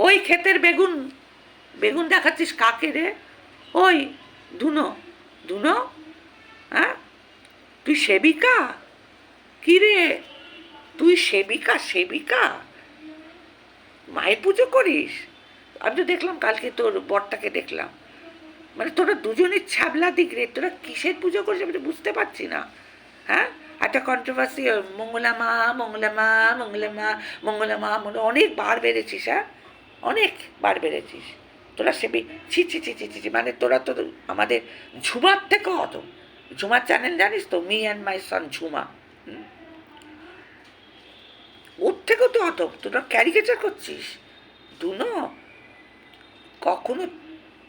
ওই ক্ষেতের বেগুন। বেগুন দেখাচ্ছিস কাকে রে? ওই, ধুনো। ধুনো? হ্যাঁ? তুই সেবিকা? কি রে? তুই সেবিকা সেবিকা? মায়ের পুজো করিস? আমি তো দেখলাম কালকে তোর বরটাকে দেখলাম। মানে তোরা দুজনের ছ্যাবলা দিক রে। তোরা কিসের পুজো করিস আমি তো বুঝতে পারছি না। হ্যাঁ? একটা কন্ট্রোভার্সি মঙ্গলা মা মঙ্গলা মা মঙ্গলা মা মঙ্গলা মা, মঙ্গলা- অনেক বার বেড়েছিস হ্যাঁ? অনেক বার বেড়েছিস। তোরা সেবি, ছি ছি ছি ছি ছি মানে তোরা তো আমাদের ঝুমার থেকেও অত। ঝুমার চ্যানেল জানিস তো? Me and my son Jhuma? ওর থেকেও তো অত। তোরা ক্যারিকেচার করছিস। দুনো, কখনো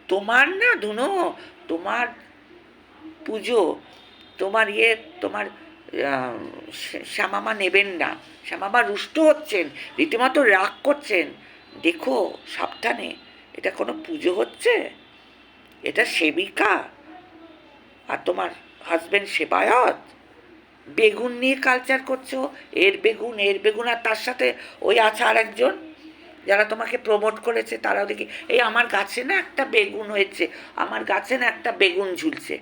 তোমার না দুনো, তোমার পুজো, তোমার ইয়ে তোমার শ্যামামা নেবেন না। শ্যামামা রুষ্ট হচ্ছেন, রীতিমতো রাগ করছেন। দেখো, সাবধানে। এটা কোনো পুজো হচ্ছে? এটা সেবিকা? আর তোমার হাজবেন্ড সেবায়ত? বেগুন নিয়ে কালচার করছ? এর বেগুন এর বেগুন, আর তার সাথে ওই আছে আর একজন? যারা তোমাকে প্রমোট করেছে, তারাও দেখি। এই আমার গাছে না একটা বেগুন হয়েছে। আমার গাছে না একটা বেগুন ঝুলছে।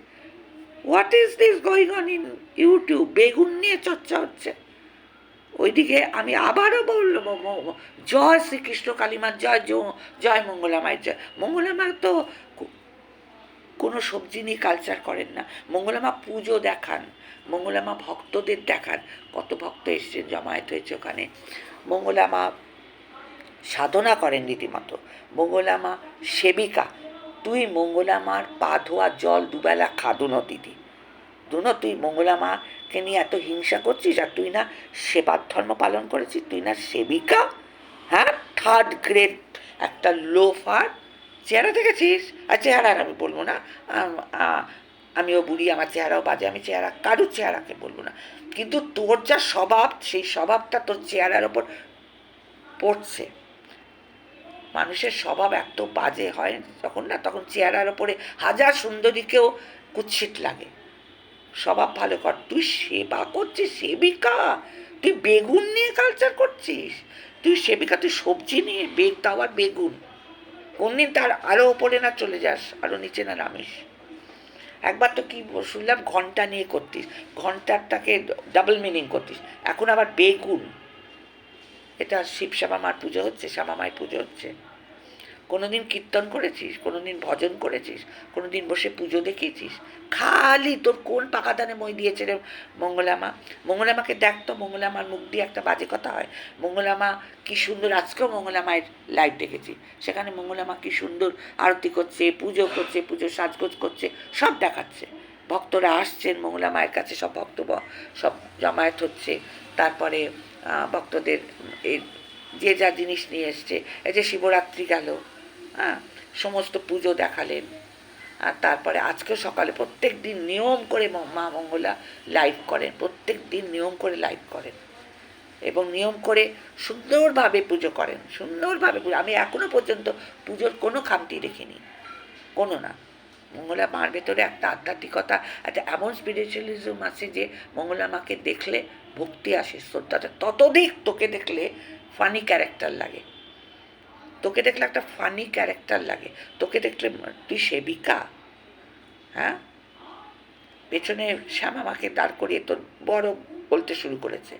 What is this going on in YouTube বেগুন নিয়ে চর্চা হচ্ছে। ওইদিকে আমি আবারও ম- জয় শ্রীকৃষ্ণ কালীমার, জয় জয় মঙ্গলামায়ের জয়। মঙ্গলামার তো কোনো সবজি নিয়ে কালচার করেন না। মঙ্গলামা পুজো দেখান মঙ্গলামা ভক্তদের দেখান। কত ভক্ত এসছেন, জমায়েত হয়েছে ওখানে। মঙ্গলামা সাধনা করেন রীতিমতো। মঙ্গলামা সেবিকা। তুই মঙ্গলামার পা ধোয়া জল দুবেলা খাদুনো দিদি। দুনো তুই মঙ্গলামাকে নিয়ে এত হিংসা করছিস আর তুই না সেবার ধর্ম পালন করেছিস, তুই না সেবিকা? হ্যাঁ থার্ড গ্রেড একটা লোফার চেহারা দেখেছিস? আর চেহারা আমি বলব না আমিও বুড়ি, আমার চেহারাও বাজে, আমি চেহারা, কারুর চেহারাকে বলব না। কিন্তু তোর যা স্বভাব, সেই স্বভাবটা তোর চেহারার ওপর পড়ছে। মানুষের স্বভাব এত বাজে হয় যখন না, তখন চেহারার ওপরে হাজার সুন্দরীকেও কুৎসিত লাগে। স্বভাব ভালো কর। তুই সেবা করছিস, সেবিকা। তুই বেগুন নিয়ে কালচার করছিস। তুই সেবিকা, তুই সবজি নিয়ে বেগ, তাও বেগুন। কোনদিন তার আরও ওপরে না চলে যাস আরও নিচে না নামিস। একবার তো কি শুনলাম ঘণ্টা নিয়ে করতিস, ঘন্টারটাকে ডাবল মিনিং করতিস। এখন আবার বেগুন। এটা শিব শ্যামা মার পুজো হচ্ছে, শ্যামা মায়ের পুজো হচ্ছে। কোনোদিন কীর্তন করেছিস, কোনোদিন ভজন করেছিস, কোনোদিন বসে পুজো দেখিয়েছিস। খালি তোর কোন পাকাদানে মই দিয়েছে রে মঙ্গলামা। মঙ্গলামাকে দেখ তো, মঙ্গলামার মুখ দিয়ে একটা বাজে কথা হয়। মঙ্গলামা কি সুন্দর, আজকেও মঙ্গলামায়ের লাইভ দেখেছি। সেখানে মঙ্গলামা কি সুন্দর আরতি করছে, পুজো করছে, পুজো সাজগোজ করছে, সব দেখাচ্ছে। ভক্তরা আসছেন মঙ্গলা মায়ের কাছে সব ভক্ত সব জমায়েত হচ্ছে। তারপরে ভক্তদের যে যা জিনিস নিয়ে এসছে, এই যে শিবরাত্রি গেল হ্যাঁ সমস্ত পুজো দেখালেন। আর তারপরে আজকেও সকালে প্রত্যেক দিন নিয়ম করে মা মঙ্গলা লাইভ করেন, প্রত্যেক দিন নিয়ম করে লাইভ করেন। এবং নিয়ম করে সুন্দরভাবে পুজো করেন, সুন্দরভাবে পুজো, আমি এখনও পর্যন্ত পুজোর কোনো খামতি দেখিনি, কোনো না। মঙ্গলা মার ভেতরে একটা আধ্যাত্মিকতা, একটা এমন স্পিরিচুয়ালিজম আছে যে মঙ্গলা মাকে দেখলে ভক্তি আসে, শ্রদ্ধাটা ততদিক তোকে দেখলে ফানি ক্যারেক্টার লাগে। তোকে দেখলে একটা ফানি ক্যারেক্টার লাগে। তোকে দেখলে তুই সেবিকা? হ্যাঁ? পেছনে শ্যামামাকে দাঁড় করিয়ে তোর বড় বলতে শুরু করেছে।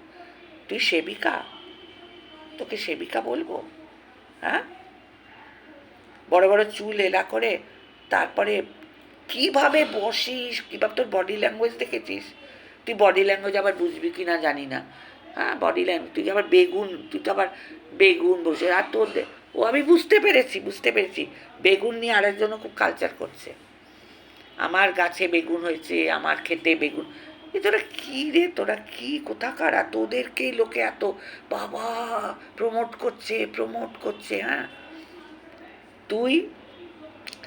তুই সেবিকা? তোকে সেবিকা বলব? হ্যাঁ? বড় বড় চুল এলা করে তারপরে কীভাবে বসিস? কীভাবে তোর বডি ল্যাঙ্গুয়েজ দেখেছিস? তুই বডি ল্যাঙ্গুয়েজ আবার বুঝবি কি না জানি না। হ্যাঁ বডি ল্যাঙ্গুয়েজ তুই আবার বেগুন, তুই তো আবার বেগুন বসে। আর তোর ও আমি বুঝতে পেরেছি বুঝতে পেরেছি। বেগুন নিয়ে আরেকজনও খুব কালচার করছে। আমার গাছে বেগুন হয়েছে, আমার খেতে বেগুন। এ তোরা কী রে? তোরা কী? কোথাকার? তোদেরকেই লোকে এত, বাবা প্রমোট করছে প্রমোট করছে হ্যাঁ? তুই,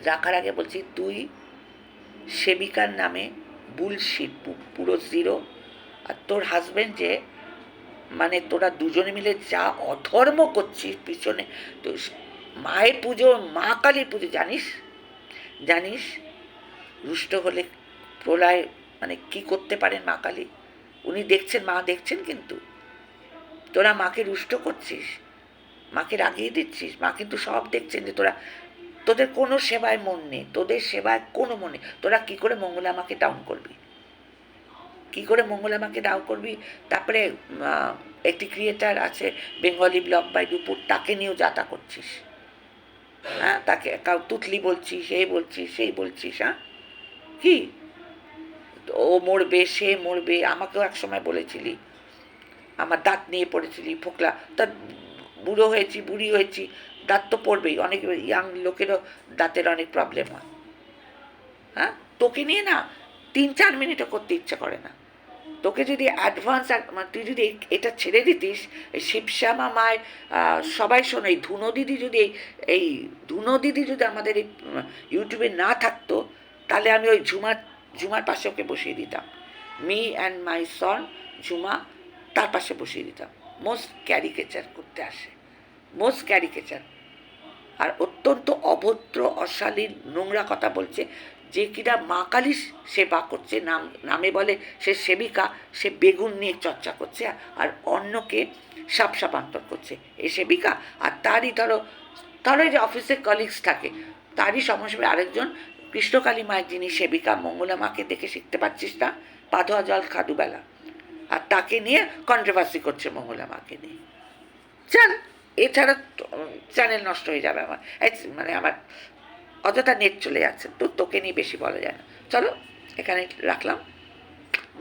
রাখার আগে বলছি, তুই সেবিকার নামে বুলশিট পুরো জিরো আর তোর হাজবেন্ড যে মানে তোরা দুজনে মিলে যা অধর্ম করছিস পিছনে, তো মায়ের পুজো, মা কালীর পুজো, জানিস? জানিস? রুষ্ট হলে প্রলয় মানে কি করতে পারেন মা কালী? উনি দেখছেন, মা দেখছেন কিন্তু। তোরা মাকে রুষ্ট করছিস? মাকে রাগিয়ে দিচ্ছিস? মা কিন্তু সব দেখছেন যে তোরা, তোদের কোনো সেবায় মন নেই, তোদের সেবায় কোনো মন নেই। তোরা কী করে মঙ্গলা মাকে ডাউন করবি? কী করে মঙ্গলা আমাকে ডাউন করবি? তারপরে একটি ক্রিয়েটার আছে বেঙ্গলি ব্লগ বাই দুপুর তাকে নিয়েও যাতা করছিস। হ্যাঁ তাকে কাউ তুতলি বলছিস, এই বলছিস, সেই বলছিস হ্যাঁ? কি? ও মরবে, সে মরবে, আমাকেও এক সময় বলেছিলি। আমার দাঁত নিয়ে পড়েছিলি, ফোকলা। তা বুড়ো হয়েছি, বুড়ি হয়েছি, দাঁত তো পড়বেই। অনেক ইয়াং লোকেরও দাঁতের অনেক প্রবলেম হয়। হ্যাঁ? তোকে নিয়ে না তিন চার মিনিটও করতে ইচ্ছে করে না। তোকে যদি অ্যাডভান্স মানে তুই যদি এটা ছেড়ে দিতিস, এই শিবশ্যামা মায়ের সবাই শোনো, এই ধুনো দিদি যদি, এই- ধুনো দিদি যদি আমাদের এই ইউটিউবে না থাকতো, তাহলে আমি ওই ঝুমার ঝুমার পাশে ওকে বসিয়ে দিতাম। Me and my son, Jhuma তার পাশে বসিয়ে দিতাম। মোস্ট ক্যারিকেচার করতে আসে। Most caricature. আর অত্যন্ত অভদ্র, অশালীন, নোংরা কথা বলছে। যে কিনা মা কালী সেবা করছে, নাম, নামে বলে সে সেবিকা, সে বেগুন নিয়ে চর্চা করছে, আর অন্যকে সাপ সাপান্তর করছে। এ সেবিকা, আর তারই ধরো ধরো যে অফিসে কলিগস থাকে, তারই সমস্যা আরেকজন কৃষ্ণকালী মায়ের যিনি সেবিকা, মঙ্গলা মাকে দেখে শিখতে পারছিস না? পাধোয়া জল খাদুবেলা আর তাকে নিয়ে কন্ট্রোভার্সি করছে মঙ্গলা মাকে নিয়ে। চল এছাড়া চ্যানেল নষ্ট হয়ে যাবে আমার। মানে আমার অযথা নেট চলে যাচ্ছে, তো তোকে নিয়ে বেশি বলা যায় না। চলো, এখানে রাখলাম।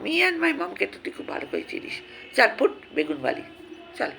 মি অ্যান্ড মাই মমকে তো তুই খুব ভালো করে চিনিস। চার ফুট বেগুনবালি চল।